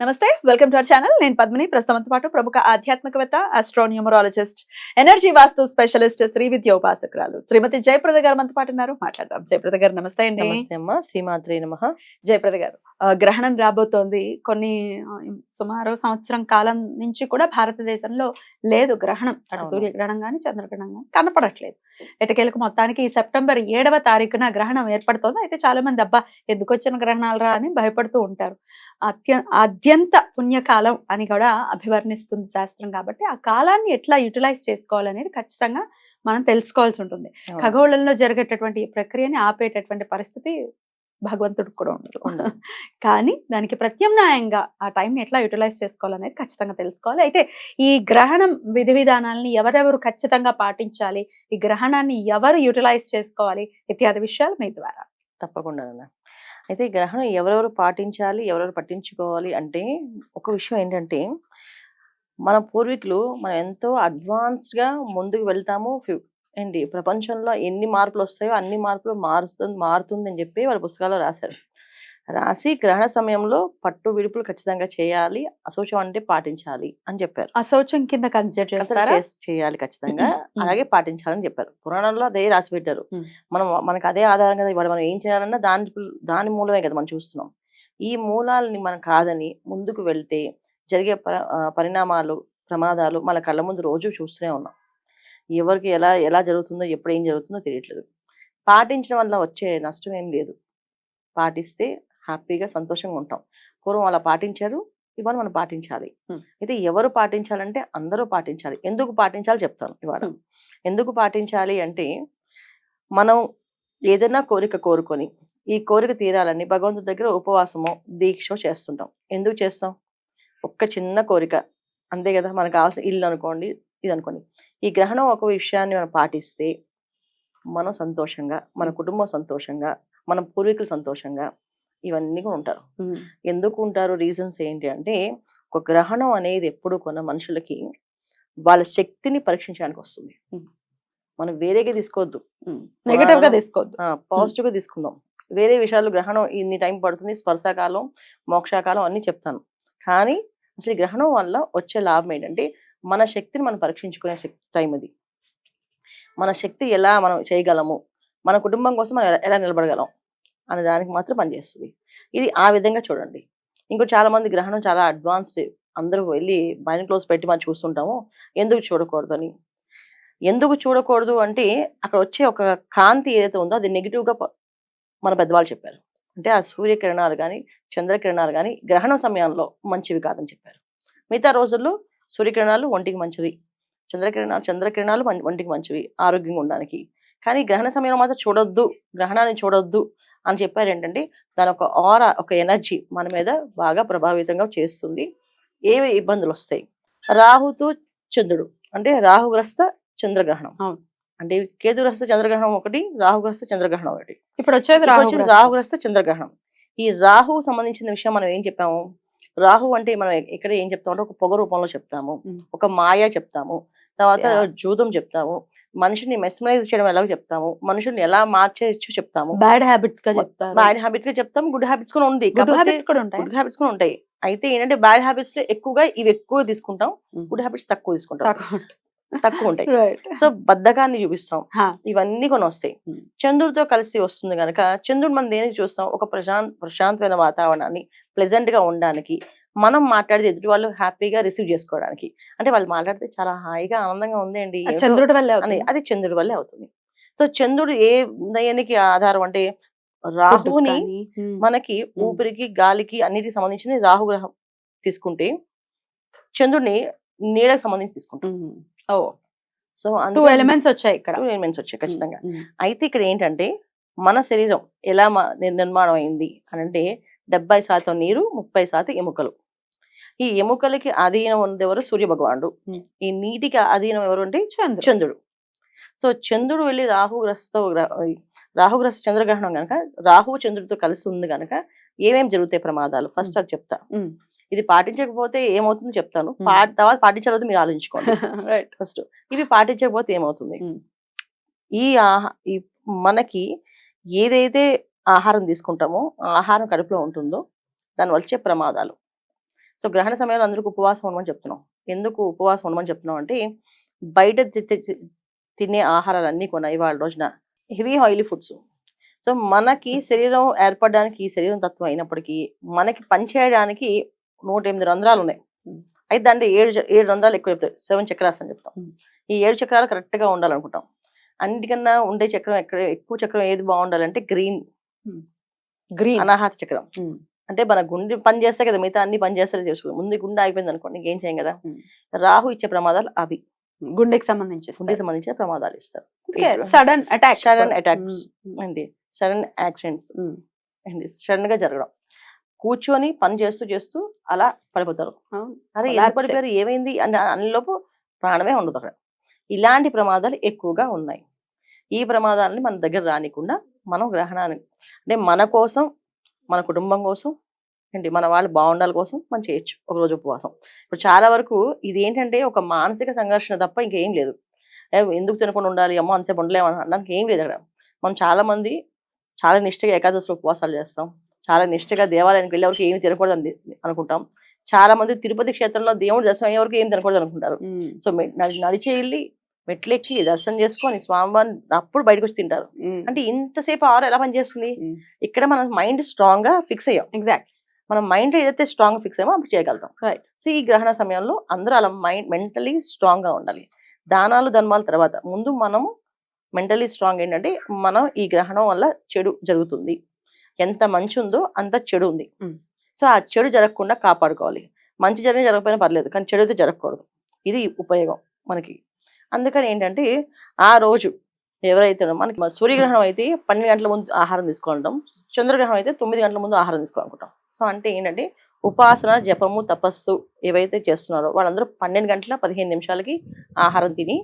నమస్తే welcome to our channel. నేను పద్మిని. ప్రస్తుతంతో పాటు ప్రముఖ ఆధ్యాత్మికవేత్త astronumerologist energy vastu specialist Shri Vidya ఉపాసకురాలు Shrimati Jayaprada garu మనతో పాటు ఉన్నారు. మాట్లాడదాం. జయప్రద గారు నమస్తే అండి. నమస్తే అమ్మా. శ్రీమాత్రే నమ. జయప్రద గారు గ్రహణం రాబోతోంది. కొన్ని సుమారు సంవత్సరం కాలం నుంచి కూడా భారతదేశంలో లేదు గ్రహణం. సూర్యగ్రహణం కానీ చంద్రగ్రహణం కానీ కనపడట్లేదు. ఎటకేలకు మొత్తానికి సెప్టెంబర్ ఏడవ తారీఖున గ్రహణం ఏర్పడుతోంది. అయితే చాలా మంది అబ్బా ఎందుకు వచ్చిన గ్రహణాలు రా అని భయపడుతూ ఉంటారు. అత్య అత్యంత పుణ్యకాలం అని కూడా అభివర్ణిస్తుంది శాస్త్రం కాబట్టి ఆ కాలాన్ని ఎట్లా యూటిలైజ్ చేసుకోవాలనేది ఖచ్చితంగా మనం తెలుసుకోవాల్సి ఉంటుంది. ఖగోళంలో జరిగేటటువంటి ఈ ప్రక్రియని ఆపేటటువంటి పరిస్థితి భగవంతుడికి కూడా ఉండదు. కానీ దానికి ప్రత్యామ్నాయంగా ఆ టైంని ఎట్లా యూటిలైజ్ చేసుకోవాలనేది ఖచ్చితంగా తెలుసుకోవాలి అయితే ఈ గ్రహణం విధి విధానాలని ఎవరెవరు ఖచ్చితంగా పాటించాలి ఈ గ్రహణాన్ని ఎవరు యూటిలైజ్ చేసుకోవాలి ఇత్యాది విషయాలు మీ ద్వారా తప్పకుండా. అయితే ఈ గ్రహణం ఎవరెవరు పాటించాలి ఎవరెవరు పట్టించుకోవాలి అంటే ఒక విషయం ఏంటంటే మన పూర్వీకులు మనం ఎంతో అడ్వాన్స్డ్గా ముందుకు వెళ్తాము. ఏంటి ప్రపంచంలో ఎన్ని మార్పులు వస్తాయో అన్ని మార్పులు మారుతుంది మారుతుంది అని చెప్పి వాళ్ళ పుస్తకాల్లో రాశారు. రాసి గ్రహణ సమయంలో పట్టు విడుపులు ఖచ్చితంగా చేయాలి అశోచం అంటే పాటించాలి అని చెప్పారు. అశౌచం కింద కన్సిడర్ చేస్తారా? చేయాలి ఖచ్చితంగా. అలాగే పాటించాలని చెప్పారు. పురాణంలో అదే రాసి పెట్టారు. మనం మనకు అదే ఆధారం కదా ఇవాళ మనం ఏం చేయాలన్నా దాని దాని మూలమే కదా మనం చూస్తున్నాం. ఈ మూలాలని మనం కాదని ముందుకు వెళ్తే జరిగే పరిణామాలు ప్రమాదాలు మన కళ్ళ ముందు రోజు చూస్తూనే ఉన్నాం. ఎవరికి ఎలా ఎలా జరుగుతుందో ఎప్పుడు ఏం జరుగుతుందో తెలియట్లేదు. పాటించడం వల్ల వచ్చే నష్టం ఏం లేదు. పాటిస్తే హ్యాపీగా సంతోషంగా ఉంటాం పూర్వం అలా పాటించారు ఇవాళ మనం పాటించాలి. అయితే ఎవరు పాటించాలంటే అందరూ పాటించాలి. ఎందుకు పాటించాలి చెప్తాను ఇవాళ. ఎందుకు పాటించాలి అంటే మనం ఏదైనా కోరిక కోరుకొని ఈ కోరిక తీరాలని భగవంతుడి దగ్గర ఉపవాసమో దీక్షో చేస్తుంటాం. ఎందుకు చేస్తాం? ఒక్క చిన్న కోరిక. అంతే కదా మనకు కావాల్సిన ఇల్లు అనుకోండి ఇది అనుకోండి. ఈ గ్రహణం ఒక విషయాన్ని మనం పాటిస్తే మనం సంతోషంగా మన కుటుంబం సంతోషంగా మన పూర్వీకులు సంతోషంగా ఇవన్నీ కూడా ఉంటారు. ఎందుకు ఉంటారు? రీజన్స్ ఏంటి అంటే ఒక గ్రహణం అనేది ఎప్పుడు కొన్న మనుషులకి వాళ్ళ శక్తిని పరీక్షించడానికి వస్తుంది. మనం వేరేగా తీసుకోవద్దు. నెగటివ్గా తీసుకోవద్దు. పాజిటివ్గా తీసుకుందాం. వేరే విషయాలు గ్రహణం ఇన్ని టైం పడుతుంది స్పర్శకాలం మోక్షాకాలం అన్ని చెప్తాను. కానీ అసలు గ్రహణం వల్ల వచ్చే లాభం ఏంటంటే మన శక్తిని మనం పరీక్షించుకునే శక్తి టైం అది. మన శక్తి ఎలా మనం చేయగలము? మన కుటుంబం కోసం మనం ఎలా నిలబడగలం? అనే దానికి మాత్రం పనిచేస్తుంది ఇది ఆ విధంగా చూడండి. ఇంకో చాలా మంది గ్రహణం చాలా అడ్వాన్స్డ్. అందరూ వెళ్ళి బైన్ క్లోజ్ పెట్టి మనం చూస్తుంటాము. ఎందుకు చూడకూడదు అని. ఎందుకు చూడకూడదు అంటే అక్కడ వచ్చే ఒక కాంతి ఏదైతే ఉందో అది నెగిటివ్గా మన పెద్దవాళ్ళు చెప్పారు. అంటే ఆ సూర్యకిరణాలు కానీ చంద్రకిరణాలు కానీ గ్రహణం సమయంలో మంచివి కాదని చెప్పారు. మిగతా రోజుల్లో సూర్యకిరణాలు ఒంటికి మంచివి. చంద్రకిరణాలు చంద్రకిరణాలు ఒంటికి మంచివి. ఆరోగ్యంగా ఉండడానికి. కానీ గ్రహణ సమయంలో మాత్రం చూడొద్దు గ్రహణాన్ని చూడొద్దు అని చెప్పారు ఏంటంటే దాని ఒక ఆర ఒక ఎనర్జీ మన మీద బాగా ప్రభావితంగా చేస్తుంది. ఏవి ఇబ్బందులు వస్తాయి? రాహుతో చంద్రుడు అంటే రాహుగ్రస్త చంద్రగ్రహణం. అంటే కేతుగ్రస్త చంద్రగ్రహణం ఒకటి రాహుగ్రస్త చంద్రగ్రహణం ఒకటి. ఇప్పుడు వచ్చేది రాహు. రాహుగ్రస్త చంద్రగ్రహణం. ఈ రాహువు సంబంధించిన విషయం మనం ఏం చెప్పాము? రాహు అంటే మనం ఇక్కడ ఏం చెప్తాము అంటే ఒక పొగ రూపంలో చెప్తాము. ఒక మాయ చెప్తాము తర్వాత. జూదం చెప్తాము మనిషిని మెస్మరైజ్ చేయడం ఎలా చెప్తాము మనుషుల్ని ఎలా మార్చేయచ్చు చెప్తాము. బ్యాడ్ హ్యాబిట్స్గా చెప్తారు. బ్యాడ్ హ్యాబిట్స్గా చెప్తాం గుడ్ హ్యాబిట్స్ కూడా ఉంది గుడ్ హ్యాబిట్స్ కూడా ఉంటాయి? గుడ్ హ్యాబిట్స్ కూడా ఉంటాయి. అయితే ఏంటంటే బ్యాడ్ హ్యాబిట్స్లో ఎక్కువగా ఇవి ఎక్కువ తీసుకుంటాం గుడ్ హ్యాబిట్స్ తక్కువ తీసుకుంటాం. తక్కువ ఉంటాయి. సో బద్ధకాన్ని చూపిస్తాం. ఇవన్నీ కొన్ని వస్తాయి. చంద్రుడితో కలిసి వస్తుంది కనుక చంద్రుడు మనం దేనికి చూస్తాం? ఒక ప్రశాంత్ ప్రశాంతమైన వాతావరణాన్ని ప్లెజెంట్గా ఉండడానికి మనం మాట్లాడితే ఎదుటి వాళ్ళు హ్యాపీగా రిసీవ్ చేసుకోవడానికి అంటే వాళ్ళు మాట్లాడితే చాలా హాయిగా ఆనందంగా ఉంది అండి ఏమిటో చంద్రుడి వల్లే. అది చంద్రుడి వల్లే అవుతుంది సో చంద్రుడు ఏ దయానికి ఆధారం అంటే రాహుని. మనకి. ఊపిరికి గాలికి అన్నిటికి సంబంధించిన రాహు గ్రహం తీసుకుంటే చంద్రుడిని నీడకి సంబంధించి తీసుకుంటాం. ఓ సో టూ ఎలిమెంట్స్ వచ్చాయి ఇక్కడ టూ ఎలిమెంట్స్ వచ్చాయి ఖచ్చితంగా. అయితే ఇక్కడ ఏంటంటే మన శరీరం ఎలా నిర్మాణం అయింది అని అంటే డెబ్బై శాతం నీరు ముప్పై శాతం ఎముకలు ఈ ఎముకలకి అధీనం ఉన్నది ఎవరు సూర్య భగవానుడు Hmm. ఈ నీటికి అధీనం ఎవరు అంటే చంద్రుడు. సో చంద్రుడు వెళ్ళి రాహుగ్రస్త రాహుగ్రస్త చంద్రగ్రహణం కనుక రాహు చంద్రుడితో కలిసి ఉంది కనుక ఏమేమి జరుగుతాయి ప్రమాదాలు? ఫస్ట్ అది చెప్తా. ఇది పాటించకపోతే ఏమవుతుందో చెప్తాను. తర్వాత పాటించాలో మీరు ఆలోచించుకోండి. రైట్. ఫస్ట్ ఇవి పాటించకపోతే ఏమవుతుంది. ఈ మనకి ఏదైతే ఆహారం తీసుకుంటామో ఆహారం కడుపులో ఉంటుందో దాని వచ్చే ప్రమాదాలు. సో గ్రహణ సమయంలో అందరికి ఉపవాసం ఉండమని చెప్తున్నాం. ఎందుకు ఉపవాసం ఉండమని చెప్తున్నాం అంటే బయట తినే ఆహారాలన్నీ కూడా ఇవాళ రోజున. Heavy oily foods. సో మనకి శరీరం ఏర్పడడానికి ఈ శరీరం తత్వం అయినప్పటికీ మనకి పనిచేయడానికి నూట ఎనిమిది రంధ్రాలు ఉన్నాయి. అయితే దాంట్లో ఏడు ఏడు రంధ్రాలు ఎక్కువ చెప్తాయి సెవెన్ చక్రాస్ అని చెప్తాం. ఈ ఏడు చక్రాలు కరెక్ట్గా ఉండాలనుకుంటాం. అన్నిటికన్నా ఉండే చక్రం ఎక్కడ ఎక్కువ చక్రం ఏది బాగుండాలంటే గ్రీన్. గ్రీన్. అనాహత చక్రం. అంటే మన గుండె పని చేస్తే కదా మిగతా అన్ని పని చేస్తే చేసుకో ముందు గుండె అయిపోయింది అనుకోండి ఇంకేం చేయం కదా. రాహు ఇచ్చే ప్రమాదాలు అవి. గుండెకి సంబంధించి గుండెకి సంబంధించిన ప్రమాదాలు ఇస్తారు. Sudden attack Sudden attacks. అండి సడన్ యాక్సిడెంట్స్. అండి సడన్గా జరగడం. కూర్చొని పని చేస్తూ చేస్తూ అలా పడిపోతారు. అరే Collapse. పడిపోయారు? ఏమైంది? అని అన్నిలోపు ప్రాణమే ఉండదు అక్కడ. ఇలాంటి ప్రమాదాలు ఎక్కువగా ఉన్నాయి. ఈ ప్రమాదాలని మన దగ్గర రానికుండా మనం గ్రహణాన్ని అంటే మన కోసం మన కుటుంబం కోసం ఏంటి మన వాళ్ళు బాగుండాలి కోసం మనం చేయొచ్చు ఒక రోజు ఉపవాసం. ఇప్పుడు చాలా వరకు ఇది ఏంటంటే ఒక మానసిక సంఘర్షణ తప్ప ఇంకేం లేదు. ఎందుకు తినకుండా ఉండాలి? అమ్మో అంతసేపు ఉండలేము అని అనడానికి ఏం లేదు అక్కడ. మనం చాలా మంది చాలా నిష్ఠగా ఏకాదశి ఉపవాసాలు చేస్తాం. చాలా నిష్ఠగా దేవాలయానికి వెళ్ళే వరకు ఏమి తినకూడదు అని అనుకుంటాం. చాలా మంది తిరుపతి క్షేత్రంలో దేవుడి దర్శనం అయ్యే వరకు ఏం తినకూడదు అనుకుంటారు సో నడిచి వెళ్ళి మెట్లెక్కి దర్శనం చేసుకొని స్వామివారిని అప్పుడు బయటకు వచ్చి తింటారు అంటే ఇంతసేపు ఆరు ఎలా పనిచేస్తుంది. ఇక్కడ మన మైండ్ స్ట్రాంగ్గా ఫిక్స్ అయ్యాం. ఎగ్జాక్ట్ మన మైండ్ ఏదైతే స్ట్రాంగ్ ఫిక్స్ అయ్యామో అప్పుడు చేయగలుగుతాం. సో ఈ గ్రహణ సమయంలో అందరూ అలా మైండ్ మెంటలీ స్ట్రాంగ్గా ఉండాలి. దానాలు ధర్మాల తర్వాత ముందు మనము మెంటలీ స్ట్రాంగ్ ఏంటంటే మనం ఈ గ్రహణం వల్ల చెడు జరుగుతుంది. ఎంత మంచి ఉందో అంత చెడు ఉంది. సో ఆ చెడు జరగకుండా కాపాడుకోవాలి. మంచి జరిగిన జరగకపోయినా పర్లేదు కానీ చెడు అయితే జరగకూడదు. ఇది ఉపయోగం మనకి. అందుకని ఏంటంటే ఆ రోజు ఎవరైతే మనకి సూర్యగ్రహణం అయితే పన్నెండు గంటల ముందు ఆహారం తీసుకోవడం చంద్రగ్రహణం అయితే తొమ్మిది గంటల ముందు ఆహారం తీసుకోవాలనుకుంటాం. సో అంటే ఏంటంటే ఉపాసన జపము తపస్సు ఏవైతే చేస్తున్నారో వాళ్ళందరూ పన్నెండు గంటల పదిహేను నిమిషాలకి ఆహారం తిని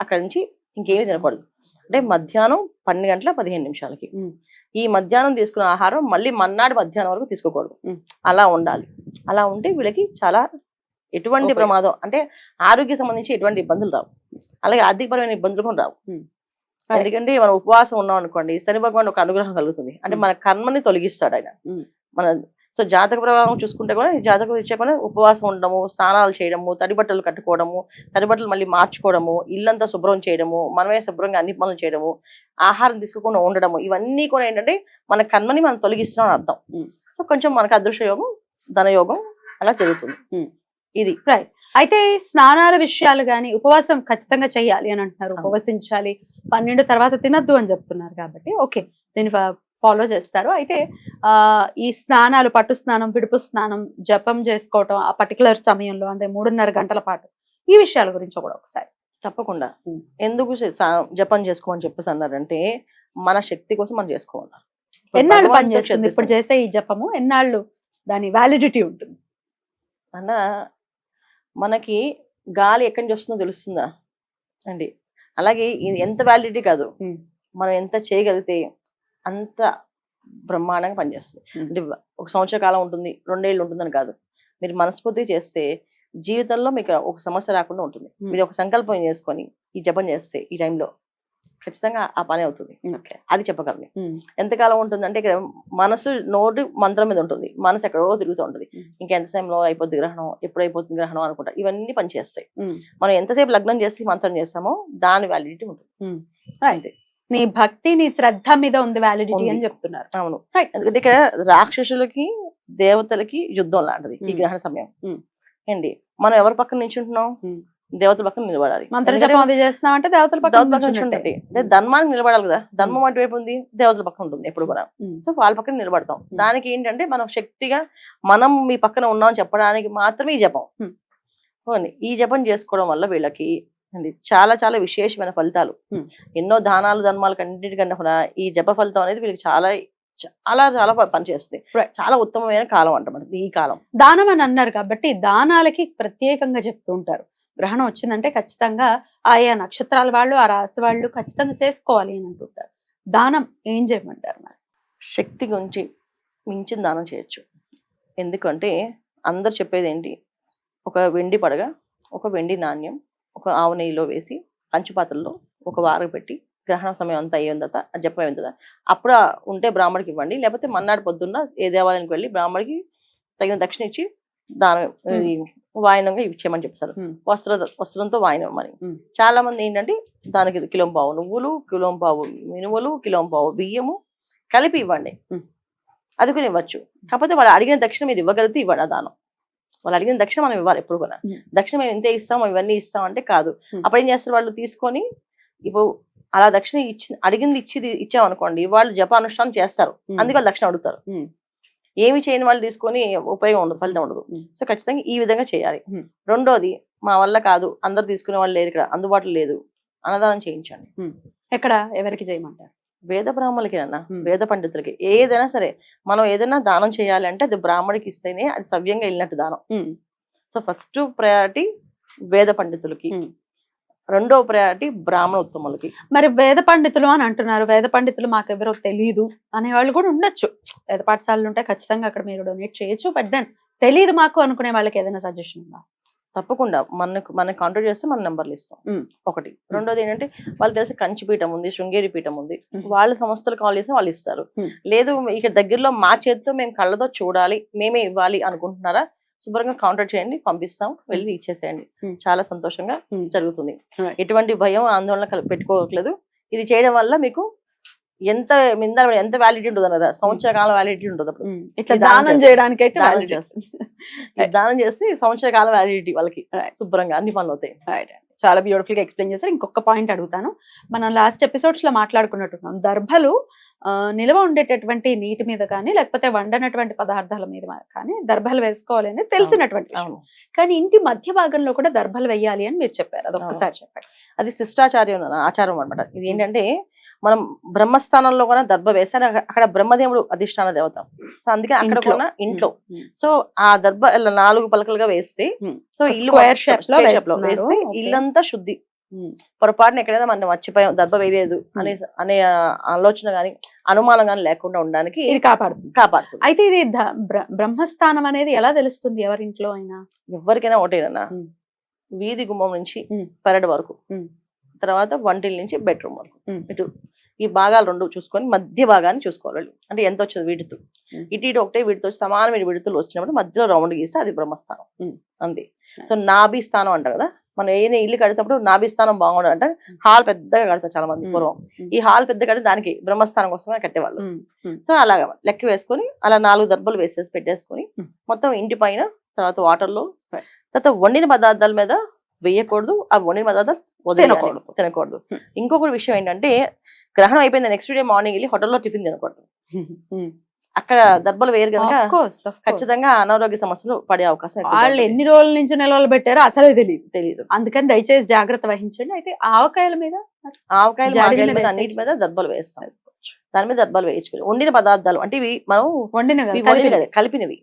అక్కడి నుంచి ఇంకేమీ తినకూడదు. అంటే మధ్యాహ్నం పన్నెండు గంటల పదిహేను నిమిషాలకి. ఈ మధ్యాహ్నం తీసుకున్న ఆహారం మళ్ళీ మన్నాడు మధ్యాహ్నం వరకు తీసుకోకూడదు. అలా ఉండాలి. అలా ఉంటే వీళ్ళకి చాలా ఎటువంటి. ప్రమాదం అంటే ఆరోగ్య సంబంధించి ఎటువంటి ఇబ్బందులు రావు అలాగే ఆర్థికపరమైన ఇబ్బందులు కూడా రావు. ఎందుకంటే మనం ఉపవాసం ఉన్నాం అనుకోండి శని భగవాన్ ఒక అనుగ్రహం కలుగుతుంది అంటే. మన కర్మని తొలగిస్తాడు ఆయన. మన సో జాతక ప్రభావం చూసుకుంటే కూడా జాతకం ఇచ్చే కూడా ఉపవాసం ఉండడము స్నానాలు చేయడము తడి బట్టలు కట్టుకోవడము తడి బట్టలు మళ్ళీ మార్చుకోవడము ఇల్లంతా శుభ్రం చేయడము మనమే శుభ్రంగా అన్ని పనులు చేయడము ఆహారం తీసుకోకుండా ఉండడము ఇవన్నీ కూడా ఏంటంటే మన కర్మని మనం తొలగిస్తున్నాం అర్థం. సో కొంచెం మనకు అదృష్ట యోగం ధనయోగం అలా జరుగుతుంది ఇది. అయితే స్నానాల విషయాలు గాని ఉపవాసం ఖచ్చితంగా చేయాలి అని అంటున్నారు. ఉపవసించాలి. పన్నెండు తర్వాత తినద్దు అని చెప్తున్నారు కాబట్టి ఓకే. దీన్ని ఫాలో చేస్తారు. అయితే ఆ ఈ స్నానాలు పట్టు స్నానం విడుపు స్నానం జపం చేసుకోవటం ఆ పర్టికులర్ సమయంలో అంటే మూడున్నర గంటల పాటు ఈ విషయాల గురించి కూడా ఒకసారి. తప్పకుండా. ఎందుకు జపం చేసుకోమని చెప్పేసి అన్నారంటే మన శక్తి కోసం మనం చేసుకోవాలి? ఎన్నాళ్ళు పని భగవంతుడు చేస్తుంది? ఇప్పుడు. చేసే ఈ జపము ఎన్నాళ్ళు? దాని వ్యాలిడిటీ ఉంటుంది. అన్న మనకి గాలి ఎక్కడి నుంచి వస్తుందో తెలుస్తుందా? అండి. అలాగే ఇది ఎంత వ్యాలిడిటీ కాదు. మనం ఎంత చేయగలిగితే అంత బ్రహ్మాండంగా పనిచేస్తుంది. అంటే ఒక సంవత్సర కాలం ఉంటుంది రెండేళ్ళు ఉంటుందని కాదు. మీరు మనస్ఫూర్తిగా చేస్తే జీవితంలో మీకు ఒక సమస్య రాకుండా ఉంటుంది. మీరు ఒక సంకల్పం చేసుకొని ఈ జపం చేస్తే ఈ టైంలో ఖచ్చితంగా ఆ పని అవుతుంది. ఓకే. అది చెప్పగలను ఎంతకాలం ఉంటుందంటే ఇక్కడ మనసు నోటి మంత్రం మీద ఉంటుంది. మనసు ఎక్కడో తిరుగుతూ ఉంటుంది. Mm. ఇంకెంతసేపులో అయిపోద్ది గ్రహణం? ఎప్పుడు అయిపోతుంది గ్రహణం అనుకుంటా. ఇవన్నీ పనిచేస్తాయి మనం ఎంతసేపు లగ్నం చేసి మంత్రం చేస్తామో దాని వ్యాలిడిటీ ఉంటుంది. నీ భక్తి నీ శ్రద్ధ మీద ఉంది వ్యాలిడిటీ. అని చెప్తున్నారు. అవును. ఎందుకంటే ఇక్కడ రాక్షసులకి దేవతలకి యుద్ధం లాంటిది ఈ. గ్రహణ సమయం. ఏంటి? మనం ఎవరి పక్కన నించుంటున్నాం? Mm. దేవతల పక్కన నిలబడాలి. అంటే దేవతల పక్కన దేవతల పక్కన కూర్చున్నట్టే. నిల్చుంటే అంటే ధర్మానికి నిలబడాలి కదా. ధర్మం అటువైపు ఉంది దేవతల పక్కన ఉంటుంది ఎప్పుడు కూడా. సో వాళ్ళ పక్కన నిలబడతాం. దానికి ఏంటంటే మనం శక్తిగా మనం మీ పక్కన ఉన్నాం చెప్పడానికి మాత్రమే ఈ జపం. ఈ జపం చేసుకోవడం వల్ల వీళ్ళకి అండి చాలా చాలా విశేషమైన ఫలితాలు. ఎన్నో దానాలు ధర్మాలు అన్నిటికన్నా కూడా ఈ జప ఫలితం అనేది వీళ్ళకి చాలా చాలా చాలా పనిచేస్తుంది. చాలా ఉత్తమమైన కాలం అంట ఈ కాలం. దానం అని అన్నారు కాబట్టి దానాలకి ప్రత్యేకంగా చెప్తూ ఉంటారు. గ్రహణం వచ్చిందంటే ఖచ్చితంగా ఆయా నక్షత్రాల వాళ్ళు ఆ రాశి వాళ్ళు ఖచ్చితంగా చేసుకోవాలి అని అంటుంటారు. దానం ఏం చేయమంటారు మరి? శక్తి గురించి మించిన దానం చేయొచ్చు. ఎందుకంటే అందరు చెప్పేది ఏంటి? ఒక వెండి పడగ ఒక వెండి నాణ్యం ఒక ఆవు నెయ్యిలో వేసి కంచు పాత్రలో ఒక వారం పెట్టి గ్రహణ సమయం అంతా అయ్యింది తర్వాత అది జపం అయింది అప్పుడు ఉంటే బ్రాహ్మడికి ఇవ్వండి లేకపోతే మన్నాడు పొద్దున్న ఏ దేవాలయానికి వెళ్ళి బ్రాహ్మడికి తగిన దక్షిణ ఇచ్చి దానం వాయనంగా ఇచ్చేయమని చెప్తారు Hmm. వస్త్ర వస్త్రంతో వాయనం Hmm. చాలా మంది ఏంటంటే దానికి కిలోం పావు నువ్వులు కిలోం పావు మినుములు కిలోం పావు బియ్యము కలిపి ఇవ్వండి. అది కూడా ఇవ్వచ్చు కాకపోతే వాళ్ళు అడిగిన దక్షిణ మీరు ఇవ్వగలిగితే ఇవ్వండి ఆ దానం వాళ్ళు అడిగిన దక్షిణ మనం ఇవ్వాలి ఎప్పుడు కూడా. దక్షిణ మేము ఇంతే ఇస్తాం ఇవన్నీ ఇస్తాం అంటే కాదు. అప్పుడు ఏం చేస్తారు వాళ్ళు తీసుకొని ఇప్పుడు అలా దక్షిణ ఇచ్చి అడిగింది ఇచ్చి ఇచ్చామనుకోండి వాళ్ళు జపానుష్ఠానం చేస్తారు. అందుకే వాళ్ళు దక్షిణ అడుగుతారు. ఏమి చేయని వాళ్ళు తీసుకొని ఉపయోగం ఉండదు ఫలితం ఉండదు. సో ఖచ్చితంగా ఈ విధంగా చేయాలి. రెండోది మా వల్ల కాదు అందరు తీసుకునే వాళ్ళు లేరు ఇక్కడ అందుబాటులో లేదు. అన్నదానం చేయించండి. ఎక్కడ ఎవరికి చేయమంటారు? వేద బ్రాహ్మణులకి అన్న. వేద పండితులకి. ఏదైనా సరే మనం ఏదైనా దానం చేయాలి అంటే అది బ్రాహ్మడికి ఇస్తేనే అది సవ్యంగా వెళ్ళినట్టు దానం. సో ఫస్ట్ ప్రయారిటీ వేద పండితులకి. రెండో ప్రయారిటీ బ్రాహ్మణ ఉత్తములకి. మరి వేద పండితులు అని అంటున్నారు. వేద పండితులు మాకెవరో తెలియదు అనే వాళ్ళు కూడా ఉండొచ్చు. వేద పాఠశాలలు ఉంటే ఖచ్చితంగా అక్కడ మీరు డొనేట్ చేయొచ్చు బట్ దెన్ తెలియదు మాకు అనుకునే వాళ్ళకి ఏదైనా సజెషన్ ఉందా? తప్పకుండా. మనకు మనకు కాంటాక్ట్ చేస్తే మన నెంబర్లు ఇస్తాం. ఒకటి. రెండోది ఏంటంటే వాళ్ళు తెలిసి కంచి పీఠం ఉంది శృంగేరి పీఠం ఉంది. వాళ్ళ సంస్థలు కాల్ చేస్తే వాళ్ళు ఇస్తారు. లేదు ఇక దగ్గరలో మా చేతితో మేము కళ్ళతో చూడాలి మేమే ఇవ్వాలి అనుకుంటున్నారా? శుభ్రంగా కాంటాక్ట్ చేయండి పంపిస్తాం వెళ్ళి ఇచ్చేసేయండి Hmm. చాలా సంతోషంగా Hmm. జరుగుతుంది. ఎటువంటి భయం ఆందోళన పెట్టుకోవట్లేదు ఇది చేయడం వల్ల మీకు ఎంత మింద ఎంత వ్యాలిడిటీ ఉంటుంది కదా సంవత్సర కాలం వ్యాలిడిటీ ఉంటుంది అప్పుడు ఇట్లా దానం చేయడానికి అయితే దానం validity. చేస్తే. ఇది దానం చేస్తే సంవత్సర కాలం వ్యాలిడిటీ వాళ్ళకి. శుభ్రంగా అన్ని పనులు అవుతాయి. చాలా బ్యూటిఫుల్గా ఎక్స్ప్లెయిన్ చేశారు. ఇంకొక పాయింట్ అడుగుతాను. మనం లాస్ట్ ఎపిసోడ్స్లో మాట్లాడుకున్నట్టున్నాం. దర్భలు నిల్వ ఉండేటటువంటి నీటి మీద కానీ లేకపోతే వండనటువంటి పదార్థాల మీద కానీ దర్భలు వేసుకోవాలి అని తెలిసినటువంటి కానీ ఇంటి మధ్య భాగంలో కూడా దర్భలు వేయాలి అని మీరు చెప్పారు. అది ఒక్కసారి చెప్పండి. అది శిష్టాచార్యం ఆచారం అనమాట ఇది ఏంటంటే మనం బ్రహ్మస్థానంలో కూడా దర్భ వేస్తే అక్కడ- బ్రహ్మదేవుడు అధిష్టాన దేవత సో అందుకే అక్కడ ఇంట్లో. కూడా ఇంట్లో సో ఆ దర్భ నాలుగు పలకలుగా వేస్తే. సో ఇల్లు. వేస్తే. ఇల్లంతా శుద్ధి పొరపాటున ఎక్కడైనా మనం మర్చిపోయాం దర్భ వేయలేదు అనే అనే ఆలోచన గాని అనుమానం గాని లేకుండా ఉండడానికి ఇది కాపాడుతుంది కాపాడుతుంది అయితే ఇది బ్రహ్మస్థానం అనేది ఎలా తెలుస్తుంది ఎవరింట్లో అయినా ఎవరికైనా Hmm. వీధి గుమ్మం నుంచి. పెరడు వరకు. తర్వాత వంటిల నుంచి బెడ్రూమ్ వరకు. ఇటు ఈ భాగాలు రెండు చూసుకొని మధ్య భాగాన్ని చూసుకోవాలి. అంటే ఎంత వచ్చింది Hmm. ఇటు ఇటు ఒకటే వీటితో సమానమైన విడుతులు వచ్చినప్పుడు మధ్యలో రౌండ్ గీస్తే అది బ్రహ్మస్థానం. అంతే సో నాభి స్థానం అంటారు కదా మనం ఏదైనా ఇల్లు కడేటప్పుడు నాభి స్థానం బాగుండదు అంటే హాల్ పెద్దగా కడతారు చాలా మంది. పూర్వం. ఈ హాల్ పెద్ద కడితే దానికి బ్రహ్మస్థానం కోసమే కట్టేవాళ్ళు సో అలాగా లెక్క వేసుకొని అలా నాలుగు దర్బలు వేసేసి పెట్టేసుకొని. మొత్తం ఇంటి పైన తర్వాత వాటర్లో Right. తర్వాత వండిన పదార్థాల మీద వేయకూడదు ఆ వండిన పదార్థాలు. తినకూడదు. తినకూడదు Hmm. ఇంకొక విషయం ఏంటంటే గ్రహణం అయిపోయింది నెక్స్ట్ డే మార్నింగ్ వెళ్ళి హోటల్లో టిఫిన్ తినకూడదు. అక్కడ దర్బలు వేయరు కనుక. ఖచ్చితంగా అనారోగ్య సమస్యలు పడే అవకాశం వాళ్ళు. ఎన్ని రోజుల నుంచి నిల్వలు పెట్టారో అసలే తెలియదు తెలియదు అందుకని దయచేసి జాగ్రత్త వహించండి అయితే ఆవకాయల మీద ఆవకాయలు మీద అన్నిటి. మీద దర్బలు వేస్తాం దాని మీద దర్బలు వేయించుకోవాలి వండిన పదార్థాలు అంటే ఇవి మనం వండిన కలిపినవి.